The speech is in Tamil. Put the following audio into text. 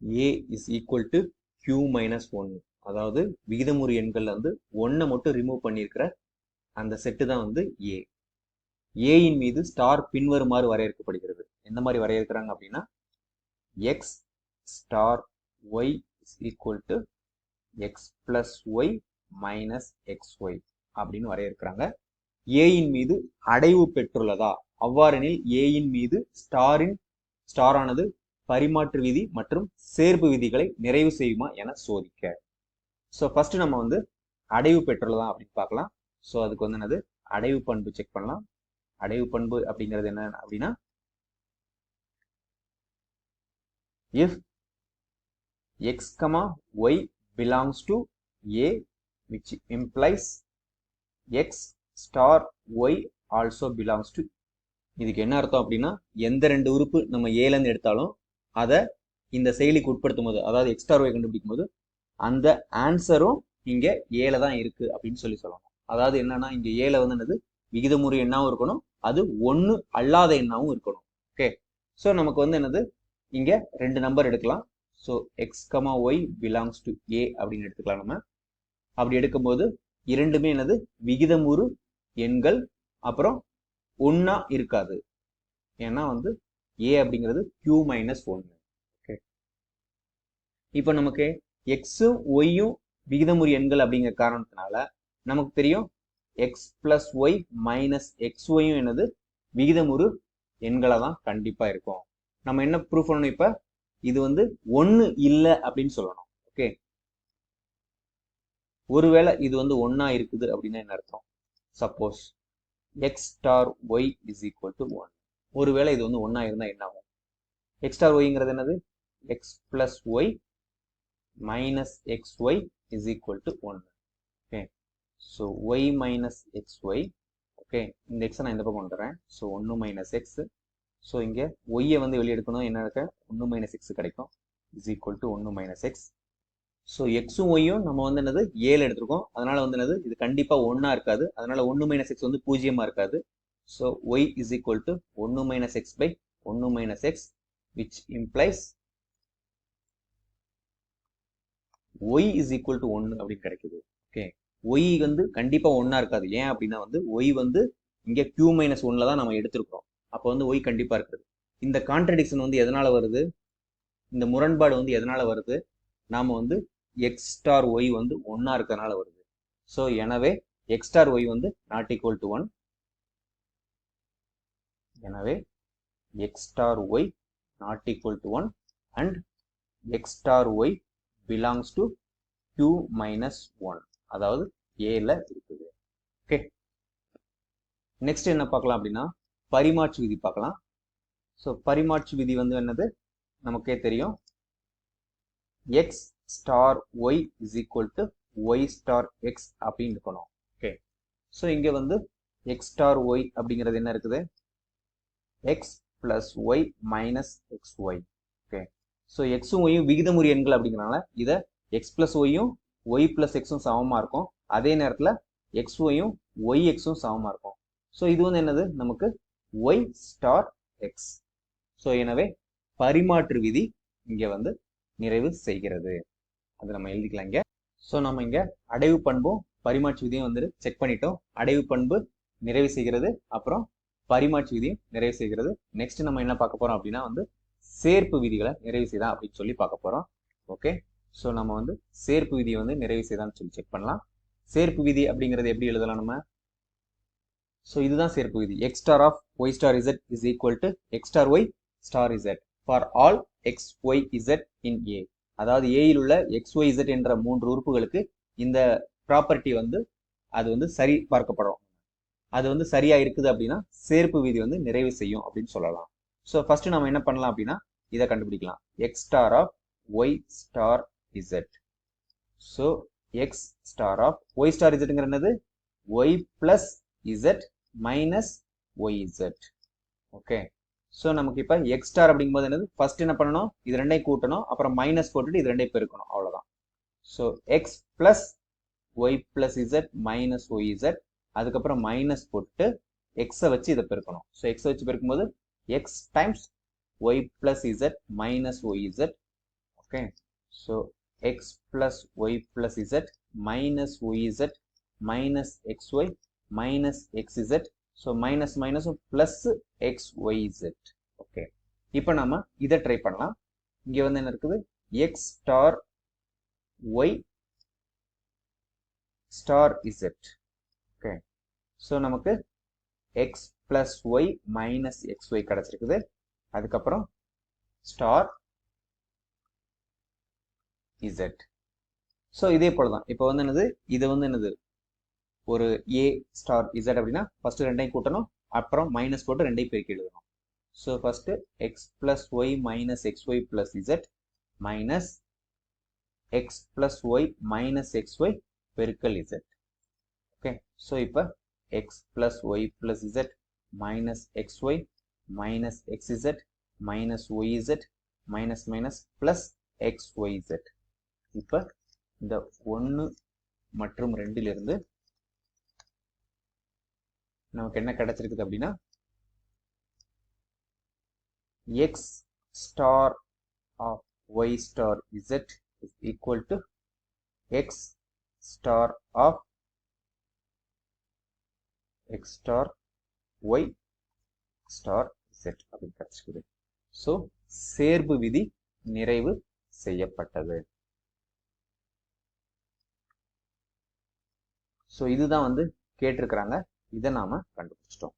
A is equal to Q minus one அதாவது விகிதமுறு எண்கள்ல வந்து ஒன்னை மட்டும் ரிமூவ் பண்ணியிருக்கிற அந்த செட்டு தான் வந்து ஏ ஏயின் மீது ஸ்டார் பின்வருமாறு வரையறுக்கப்படுகிறது. எந்த மாதிரி வரையறுக்கிறாங்க அப்படின்னா x star y is equal to x plus y minus x y அப்படின்னு வரையறுக்கிறாங்க. ஏயின் மீது அடைவு பெற்றுள்ளதா? அவ்வாறெனில் ஏயின் மீது ஸ்டாரின் ஸ்டாரானது பரிமாற்று விதி மற்றும் சேர்ப்பு விதிகளை நிறைவு செய்யுமா என சோதிக்க. ஸோ ஃபர்ஸ்ட் நம்ம வந்து அடைவு பெற்றுள்ளதா அப்படின்னு பார்க்கலாம். ஸோ அதுக்கு வந்து என்னது? அடைவு பண்பு செக் பண்ணலாம். அடைவு பண்பு அப்படிங்கிறது என்ன அப்படின்னா if x comma y belongs to A which implies x star y also belongs to இதுக்கு என்ன அர்த்தம் அப்படின்னா எந்த ரெண்டு உறுப்பு நம்ம ஏலேருந்து எடுத்தாலும் அதை இந்த செயலிக்கு உட்படுத்தும் போது அதாவது எக்ஸ்டார் ஒய் கண்டுபிடிக்கும் போது அந்த ஆன்சரும் இங்கே ஏல தான் இருக்கு அப்படின்னு சொல்லி சொல்லணும். அதாவது என்னன்னா இங்க ஏல வந்து என்னது? விகிதமுறை எண்ணாவும் இருக்கணும். அது ஒன்று அல்லாத எண்ணாவும் இருக்கணும். ஓகே ஸோ நமக்கு வந்து என்னது? இங்க ரெண்டு நம்பர் எடுக்கலாம். So x comma y belongs to A அப்படின்னு எடுத்துக்கலாம் நம்ம. அப்படி எடுக்கும்போது இரண்டுமே என்னது? விகிதமுறு எண்கள் அப்புறம் ஒன்னா இருக்காது. ஏன்னா வந்து ஏ அப்படிங்கிறது கியூ மைனஸ் ஒன்று ஓகே இப்போ நமக்கு எக்ஸும் ஒய்யும் விகிதமுறி எண்கள் அப்படிங்கிற காரணத்தினால நமக்கு தெரியும் x plus y minus x ஒய்யும் என்னது விகிதமுறு எண்களை தான் கண்டிப்பா இருக்கும். நம்ம என்ன ப்ரூஃப் பண்ணணும் இப்ப? இது வந்து ஒன்னு இல்லை அப்படின்னு சொல்லணும். ஓகே ஒருவேளை இது வந்து ஒன்னா இருக்குது அப்படின்னா என்ன அர்த்தம்? Suppose x star y is equal to one ஒருவேளை இது வந்து ஒன்றா இருந்தால் என்ன ஆகும்? எக்ஸ்டார் ஒய்ங்கிறது என்னது? X plus y minus x y is equal to one okay so y minus x y okay இந்த எக்ஸை நான் இந்த பக்கம் கொண்டு வரேன் ஸோ ஒன்று மைனஸ் எக்ஸ் ஸோ இங்கே ஒய்யை வந்து வெளியே எடுக்கணும் என்ன இருக்க? ஒன்று மைனஸ் எக்ஸ் கிடைக்கும். இஸ் ஈக்குவல் டு ஒன்று மைனஸ் எக்ஸ் ஸோ எக்ஸும் ஒய்யும் நம்ம வந்து என்னது? ஏழு எடுத்திருக்கோம். அதனால வந்து என்னது? இது கண்டிப்பாக ஒன்றா இருக்காது. அதனால ஒன்று மைனஸ் எக்ஸ் வந்து பூஜ்ஜியமாக இருக்காது. So y is equal to ஒன்று மைனஸ் எக்ஸ் பை ஒன்று minus x which implies y is equal to ஒன்று அப்படின்னு கிடைக்குது. ஓகே ஒய் வந்து கண்டிப்பாக ஒன்றா இருக்காது. ஏன் அப்படின்னா வந்து ஒய் வந்து இங்கே கியூ மைனஸ் ஒன்ல தான் நம்ம எடுத்திருக்கிறோம். அப்போ வந்து ஒய் கண்டிப்பாக இருக்குது. இந்த கான்ட்ரடிக்ஷன் வந்து எதனால் வருது? இந்த முரண்பாடு வந்து எதனால் வருது? நாம் வந்து எக்ஸ் ஸ்டார் ஒய் வந்து ஒன்றா இருக்கிறதுனால வருது. ஸோ எனவே எக்ஸ் ஸ்டார் ஒய் வந்து நாட் ஈக்குவல் டு ஒன் எனவே x star y not equal to one and x star y belongs to Q minus one அதாவது ஏல இருக்குது. ஓகே நெக்ஸ்ட் என்ன பார்க்கலாம் அப்படின்னா பரிமாற்று விதி பார்க்கலாம். ஸோ பரிமாற்று விதி வந்து என்னது? நமக்கே தெரியும். X star y is equal to y star x அப்படின்னு இருக்கணும் ஓகே ஸோ இங்கே வந்து எக்ஸ் ஸ்டார் ஒய் அப்படிங்கிறது என்ன இருக்குது? X plus y minus x y okay so எக்ஸும் ஒய்யும் விகிதமுறி எண்கள் அப்படிங்கிறனால இதை எக்ஸ் பிளஸ் ஒய்யும் ஒய் பிளஸ் எக்ஸும் சமமாக இருக்கும். அதே நேரத்தில் எக்ஸ் ஒய்யும் ஒய் எக்ஸும் சமமாக இருக்கும். ஸோ இது வந்து என்னது? நமக்கு ஒய் ஸ்டார் எக்ஸ் ஸோ எனவே பரிமாற்று விதி இங்கே வந்து நிறைவு செய்கிறது. அது நம்ம எழுதிக்கலாம் இங்கே. ஸோ நம்ம இங்கே அடைவு பண்பும் பரிமாற்று விதியும் வந்து செக் பண்ணிட்டோம். அடைவு பண்பு நிறைவு செய்கிறது. அப்புறம் பரிமாற்று விதியை நிறைவு செய்கிறது. நெக்ஸ்ட் நம்ம என்ன பார்க்க போறோம் அப்படின்னா வந்து சேர்ப்பு விதிகளை நிறைவு செய்தா அப்படின்னு சொல்லி பார்க்க போறோம். ஓகே ஸோ நம்ம வந்து சேர்ப்பு விதியை வந்து நிறைவு செய்தான்னு சொல்லி செக் பண்ணலாம். சேர்ப்பு விதி அப்படிங்கிறது எப்படி எழுதலாம் நம்ம? ஸோ இதுதான் சேர்ப்பு விதி. X star of y star z is equal to x star y star z for all x y z in A அதாவது ஏயில் உள்ள எக்ஸ் ஒய் இசட் என்ற மூன்று உறுப்புகளுக்கு இந்த ப்ராப்பர்ட்டி வந்து அது வந்து சரி பார்க்கப்படும் அது வந்து சரியா இருக்குது அப்படின்னா சேர்ப்பு விதி வந்து நிறைவு செய்யும் அப்படின்னு சொல்லலாம். ஸோ ஃபர்ஸ்ட் நம்ம என்ன பண்ணலாம் அப்படின்னா இதை கண்டுபிடிக்கலாம். X star of y star z so x star of y star இசட்ங்கிற என்னது? Y plus z minus y z okay so நமக்கு இப்போ எக்ஸ் ஸ்டார் அப்படிங்கும்போது என்னது? ஃபர்ஸ்ட் என்ன பண்ணணும்? இது ரெண்டையும் கூட்டணும். அப்புறம் மைனஸ் போட்டுட்டு இது ரெண்டையும் பெருக்கணும். அவ்வளோதான் so x plus y plus z minus y z அதுக்கப்புறம் மைனஸ் போட்டு எக்ஸை வச்சு இதை பெருக்கணும். ஸோ எக்ஸை வச்சு பெருக்கும்போது x times y plus z minus y z okay so x plus y plus z minus y z minus x y minus x z so minus மைனஸும் plus x y z okay இப்போ நம்ம இதை ட்ரை பண்ணலாம். இங்கே வந்து என்ன இருக்குது? X star y star z so நமக்கு x plus y minus x y கிடச்சிருக்குது. அதுக்கப்புறம் ஸ்டார் இசட் ஸோ இதே போல தான் இப்போ வந்து என்னது? இது வந்து என்னது? ஒரு ஏ ஸ்டார் இசட் அப்படின்னா ஃபஸ்ட்டு ரெண்டையும் கூட்டணும். அப்புறம் மைனஸ் போட்டு ரெண்டையும் பெருக்கி எழுதணும். So first x plus y minus x y plus z minus x plus y minus x y பெருக்கல் இசட் ஓகே ஸோ இப்போ x plus y plus z minus x y minus x z minus y z minus minus plus x y z இப்போ இந்த ஒன்று மற்றும் ரெண்டிலிருந்து நமக்கு என்ன கிடைச்சிருக்குது அப்படின்னா x star of y star z is equal to x star of x star y star set அப்படின்னு கிடைச்சிக்குது. ஸோ சேர்ப்பு விதி நிறைவு செய்யப்பட்டது. ஸோ இதுதான் வந்து கேட்டிருக்கிறாங்க. இதை நாம கண்டுபிடிச்சிட்டோம்.